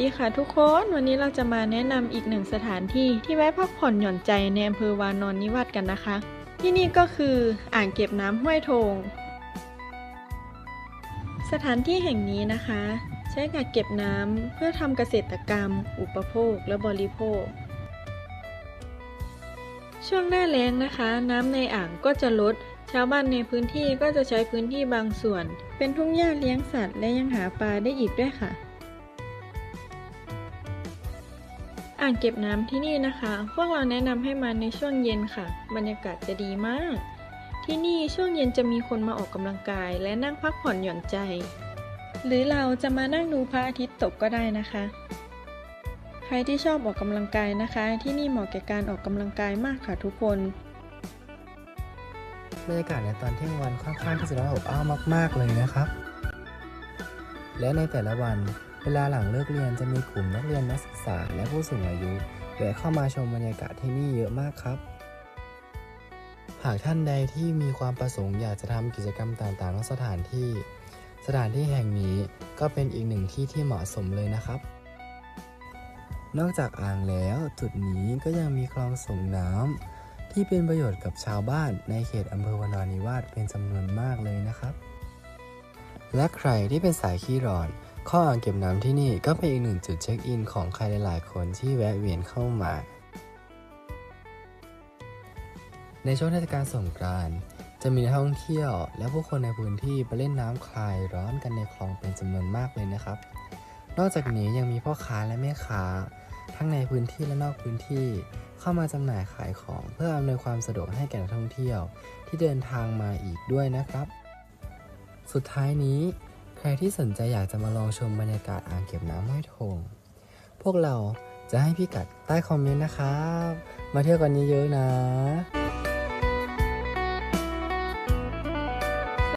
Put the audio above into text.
ดีค่ะทุกคนวันนี้เราจะมาแนะนำอีกหนึ่งสถานที่ที่ไว้พักผ่อนหย่อนใจในอำเภอวานอนนิวาสกันนะคะ ที่นี่ก็คืออ่างเก็บน้ำห้วยโทง สถานที่แห่งนี้นะคะ ใช้กักเก็บน้ำเพื่อทำเกษตรกรรม อุปโภคและบริโภค ช่วงหน้าแล้งนะคะ น้ำในอ่างก็จะลด ชาวบ้านในพื้นที่ก็จะใช้พื้นที่บางส่วน เป็นทุ่งหญ้าเลี้ยงสัตว์ และยังหาปลาได้อีกด้วยค่ะ อ่างเก็บน้ำที่นี่นะคะ พวกเราแนะนำให้มาในช่วงเย็นค่ะ บรรยากาศจะดีมาก ที่นี่ช่วงเย็นจะมีคนมาออกกำลังกาย และนั่งพักผ่อนหย่อนใจ หรือเราจะมานั่งดูพระอาทิตย์ตกก็ได้นะคะ ใครที่ชอบออกกำลังกายนะคะ ที่นี่เหมาะแก่การออกกำลังกายมากค่ะทุกคนบรรยากาศในตอนเที่ยงวันค่อนข้างที่จะร้อนอบอ้าวมาก ๆ เลยนะครับ และในแต่ละวัน วลาหลังเลิกเรียนจะมีกลุ่มนักเรียนนักศึกษาและผู้สูงอายุแวะเข้ามาชมบรรยากาศที่นี่เยอะมากครับ หากท่านใดที่มีความประสงค์อยากจะทำกิจกรรมต่างๆณสถานที่ สถานที่แห่งนี้ก็เป็นอีกหนึ่งที่ที่เหมาะสมเลยนะครับ นอกจากอ่างแล้วจุดนี้ก็ยังมีคลองส่งน้ำที่เป็นประโยชน์กับชาวบ้านในเขตอำเภอวานอนนิวาสเป็นจำนวนมากเลยนะครับ และใครที่เป็นสายขี้ร้อน ข้ออ่างเก็บน้ำที่นี่ก็เป็นอีกหนึ่งจุดเช็คอินของใครหลายๆคนที่แวะเวียนเข้ามา ในช่วงเทศกาลสงกรานต์จะมีนักท่องเที่ยว และผู้คนในพื้นที่ไปเล่นน้ำคลายร้อนกันในคลองเป็นจำนวนมากเลยนะครับ นอกจากนี้ยังมีพ่อค้าและแม่ค้า ทั้งในพื้นที่และนอกพื้นที่เข้ามาจำหน่ายขายของเพื่ออำนวยความสะดวกให้แก่นักท่องเที่ยวที่เดินทางมาอีกด้วยนะครับ สุดท้ายนี้ รที่สนใจอยากจะมาลองชมบรรยากาศอ่างเก็บน้ำห้วยโถง พวกเราจะให้พี่กัดใต้คอมเมนต์นะครับ มาเที่ยวกันเยอะๆนะ